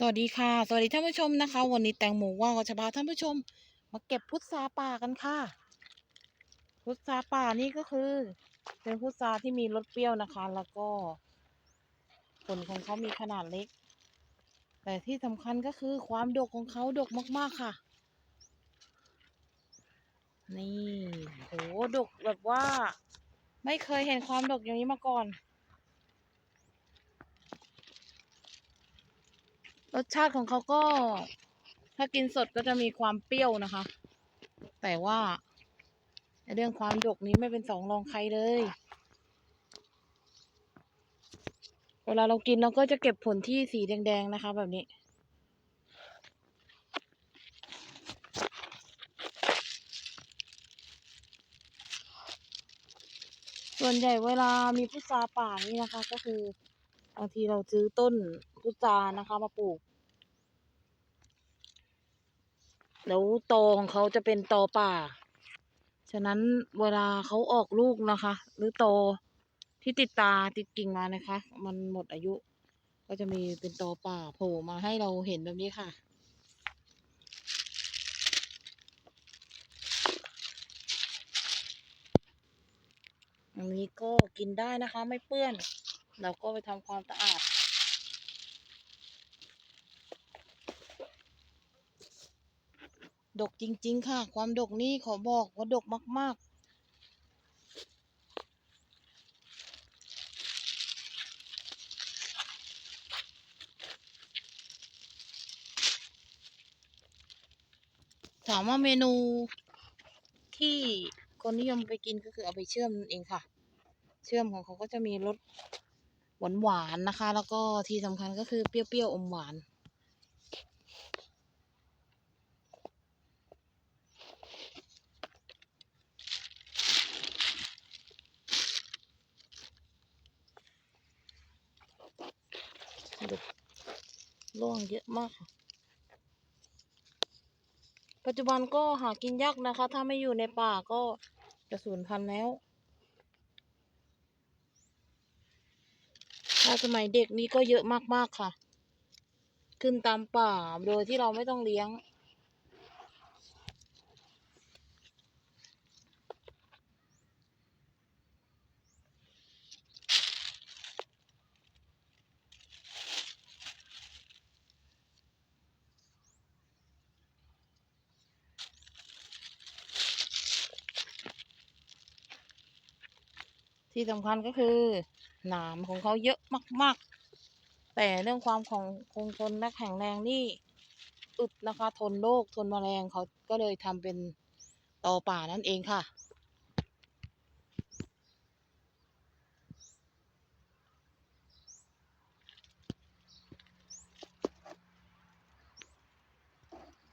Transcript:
สวัสดีค่ะ สวัสดีท่านผู้ชมนะคะ วันนี้แตงโมว่างก็จะพาท่านผู้ชม มาเก็บพุทราป่ากันค่ะ พุทราป่านี่ก็คือ เป็นพุทราที่มีรสเปรี้ยวนะคะ แล้วก็ผลของเขามีขนาดเล็ก แต่ที่สำคัญก็คือความดกของเขาดกมากๆค่ะ นี่โหดกแบบว่า ไม่เคยเห็นความดกอย่างนี้มาก่อน สชาติของเขาก็ ถ้ากินสดก็จะมีความเปรี้ยวนะคะ แต่ว่าในเรื่องความดกนี้ไม่เป็นสองรองใครเลย เวลาเรากินเราก็จะเก็บผลที่สีแดงๆนะคะ แบบนี้ ส่วนใหญ่เวลามีพุทราป่านี่นะคะ ก็คือบางทีเราซื้อต้นพุทรานะคะ มาปลูก แล้วตอของเขาจะเป็นตอป่า ฉะนั้นเวลาเขาออกลูกนะคะ หรือตอที่ติดตาติดกิ่งมานะคะ มันหมดอายุ ก็จะมีเป็นตอป่าโผล่มาให้เราเห็นแบบนี้ค่ะอันนี้ก็กินได้นะคะ ไม่เปื้อน เราก็ไปทำความสะอาด ดกจริง ๆ ค่ะ ความดกนี่ขอบอกว่าดกมาก ๆ ถามว่าเมนูที่คนนิยมไปกินก็คือเอาไปเชื่อมเองค่ะ เชื่อมของเขาก็จะมีรสหวานๆนะคะ แล้วก็ที่สำคัญก็คือเปรี้ยวๆอมหวาน ดูร่วงเยอะมากค่ะ ปัจจุบันก็หากินยากนะคะ ถ้าไม่อยู่ในป่าก็จะสูญพันธุ์แล้ว ถ้าสมัยเด็กนี้ก็เยอะมากๆค่ะ ขึ้นตามป่าโดยที่เราไม่ต้องเลี้ยง ที่สำคัญก็คือหนามของเขาเยอะมาก ๆ แต่เรื่องความของคงทนและแข็งแรงนี่อึดนะคะทนโรคทนแมลงเขาก็เลยทำเป็นตอป่านั่นเองค่ะ